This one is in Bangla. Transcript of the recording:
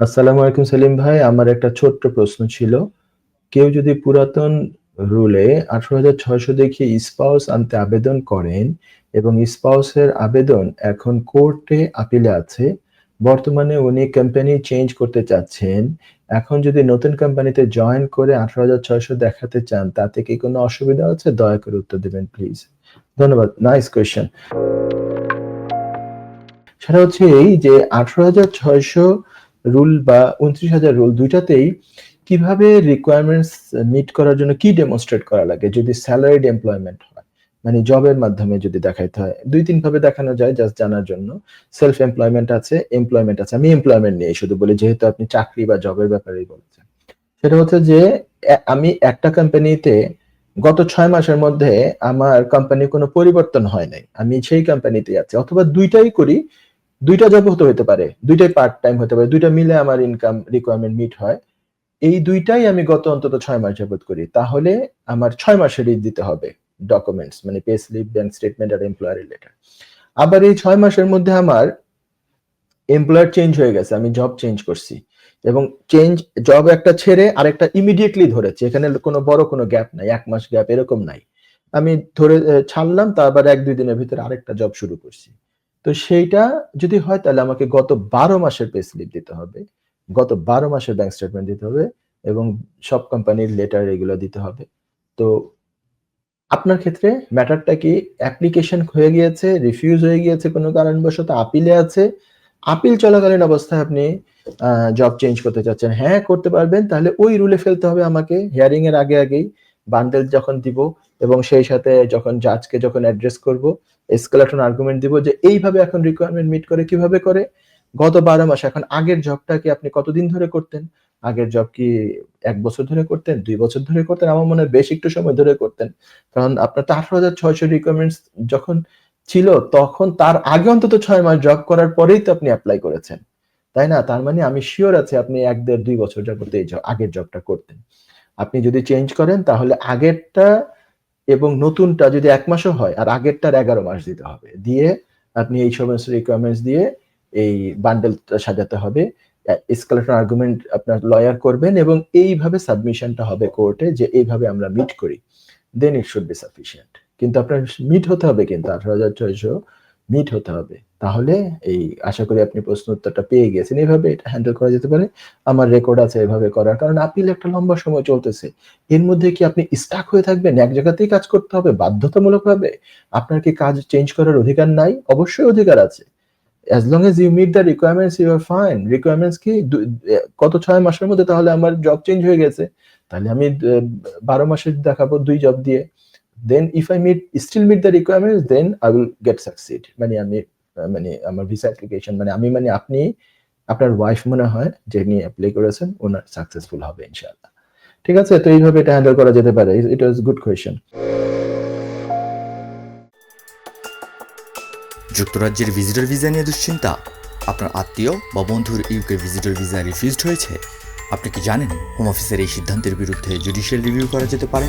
আসসালামু আলাইকুম সেলিম ভাই। আমার একটা ছোট্ট প্রশ্ন ছিল। কেউ যদি পুরাতন রুলে ১৮৬০০ দেখিয়ে স্পাউস আনতে আবেদন করেন এবং স্পাউসের আবেদন এখন কোর্টে আপিলে আছে। বর্তমানে উনি কোম্পানি চেঞ্জ করতে চাচ্ছেন। এখন যদি নতুন কোম্পানিতে জয়েন করে ১৮৬০০ দেখাতে চান, তাতে কি কোনো অসুবিধা আছে? দয়া করে উত্তর দেবেন প্লিজ। ধন্যবাদ। Nice question. সেটা হচ্ছে এই যে ১৮৬০০ রুল বা ২৯,০০০ রুল দুইটাতেই কীভাবে রিকোয়ারমেন্টস মিট করার জন্য কি ডেমনস্ট্রেট করা লাগে যদি স্যালারিড এমপ্লয়মেন্ট হয়। মানে জবের মাধ্যমে যদি দেখাইতে হয়। ২-৩ ভাবে দেখানো যায় জাস্ট জানার জন্য। সেলফ এমপ্লয়মেন্ট আছে, এমপ্লয়মেন্ট আছে। আমি এমপ্লয়মেন্ট নিয়ে শুধু বলি যেহেতু আপনি চাকরি বা জবের ব্যাপারেই বলছেন। সেটা হচ্ছে যে আমি একটা কোম্পানিতে গত ৬ মাসের মধ্যে আমার কোম্পানির কোনো পরিবর্তন হয় নাই। আমি সেই কোম্পানিতেই আছি। অথবা দুইটাই করি। ২ টা জব হতে হতে পারে। ২ টাই পার্ট টাইম হতে পারে। ২ টা মিলে আমার ইনকাম রিকোয়ারমেন্ট মিট হয়। এই দুইটাই আমি গত অন্তত ৬ মাস যাবত করি। তাহলে আমার ৬ মাসেরই দিতে হবে ডকুমেন্টস মানে পে স্লিপ, ব্যাংক স্টেটমেন্ট আর এমপ্লয়ারি লেটার। আবার এই ৬ মাসের মধ্যে আমার এমপ্লয়ার চেঞ্জ হয়ে গেছে। আমি জব চেঞ্জ করছি। এবং চেঞ্জ জব একটা ছেড়ে আরেকটা ইমিডিয়েটলি ধরেছে এখানে কোনো বড় কোনো গ্যাপ নাই। এক মাস গ্যাপ এরকম নাই। আমি ধরে ছাড়লাম তারপর ১-২ দিনের ভিতরে আরেকটা জব শুরু করছি। তো সেইটা যদি হয় তাহলে আমাকে গত ১২ মাসের পে স্লিপ দিতে হবে। গত ১২ মাসের ব্যাংক স্টেটমেন্ট দিতে হবে এবং সব কোম্পানির লেটার এগুলো দিতে হবে। তো আপনার ক্ষেত্রে ম্যাটারটা কি অ্যাপ্লিকেশন হয়ে গিয়েছে, রিফিউজ হয়ে গিয়েছে কোনো কারণবশত আপিলে আছে। আপিল চলাকালীন অবস্থায় আপনি জব চেঞ্জ করতে চাচ্ছেন। হ্যাঁ, করতে পারবেন। তাহলে ওই রুলে ফেলতে হবে আমাকে হিয়ারিং এর আগে, আগেই বান্ডেল যখন দিব এবং সেই সাথে যখন জাজকে যখন অ্যাড্রেস করব, এসকেলেটন আর্গুমেন্ট দিব যে এইভাবে এখন রিকোয়ারমেন্ট মিট করে কীভাবে করে? গত ১২ মাস এখন আগের জবটা কি আপনি কতদিন ধরে করতেন? আগের জব কি এক বছর ধরে করতেন? দুই বছর ধরে করতেন? আমার মনে হয় বেশ একটু সময় ধরে করতেন। কারণ আপনার তো ১৮৬০০ রিকোয়ারমেন্টস যখন ছিল তখন তার আগে অন্তত ছয় মাস জব করার পরেই তো আপনি অ্যাপ্লাই করেছেন। তাই না? তার মানে আমি শিওর আছি আপনি ১, ১.৫, ২ বছর যাবত এই আগের জবটা করতেন। আপনি যদি চেঞ্জ করেন, তাহলে আগেরটা এবং নতুনটা যদি এক মাসও হয়, আর আগেরটার ১১ মাস দিতে হবে। দিয়ে আপনি এই সমস্ত রিকোয়ারমেন্টস দিয়ে এই বান্ডেলটা সাজাতে হবে। অ্যা আর্গুমেন্ট আপনার লয়ার করবেন এবং এইভাবে সাবমিশনটা হবে কোর্টে যে এইভাবে আমরা মিট করি। Then it should be sufficient. কিন্তু আপনার মিট হতে হবে কিন্তু ১৮৬০০ মিট হতে হবে। তাহলে এই, আশা করি আপনি প্রশ্ন উত্তরটা পেয়ে গিয়েছেন। এভাবে এটা হ্যান্ডেল করা যেতে পারে। আমার রেকর্ড আছে এভাবে করার। কারণ আপিল একটা লম্বা সময় চলতেছে। এর মধ্যে কি আপনি স্টাক হয়ে থাকবেন? এক জায়গাতেই কাজ করতে হবে বাধ্যতামূলকভাবে? আপনার কি কাজ চেঞ্জ করার অধিকার নাই? অবশ্যই অধিকার আছে। as long as you meet the requirements, you are fine. Requirements কি গত ৬ মাসের মধ্যে তাহলে আমার জব চেঞ্জ হয়ে গেছে। তাহলে আমি ১২ মাসের দেখাবো ২ জব দিয়ে। Then if I meet, still meet the requirements, then I will get succeed. মানে আমি মানে আমার ভিসা অ্যাপ্লিকেশন মানে আমি মানে আপনি, আপনার ওয়াইফ মনে হয় যিনি এপ্লাই করেছেন উনার সাকসেসফুল হবে, ইনশাআল্লাহ। ঠিক আছে? তো এইভাবে এটা হ্যান্ডেল করা যেতে পারে। It was good question. যুক্তরাজ্যের ভিজিটর ভিসা নিয়ে দুশ্চিন্তা? আপনার আত্মীয় বা বন্ধুর ইউকে ভিজিটর ভিসা রিফিউজড হয়েছে? আপনি কি জানেন হোম অফিসের এই সিদ্ধান্তের বিরুদ্ধে জুডিশিয়াল রিভিউ করা যেতে পারে?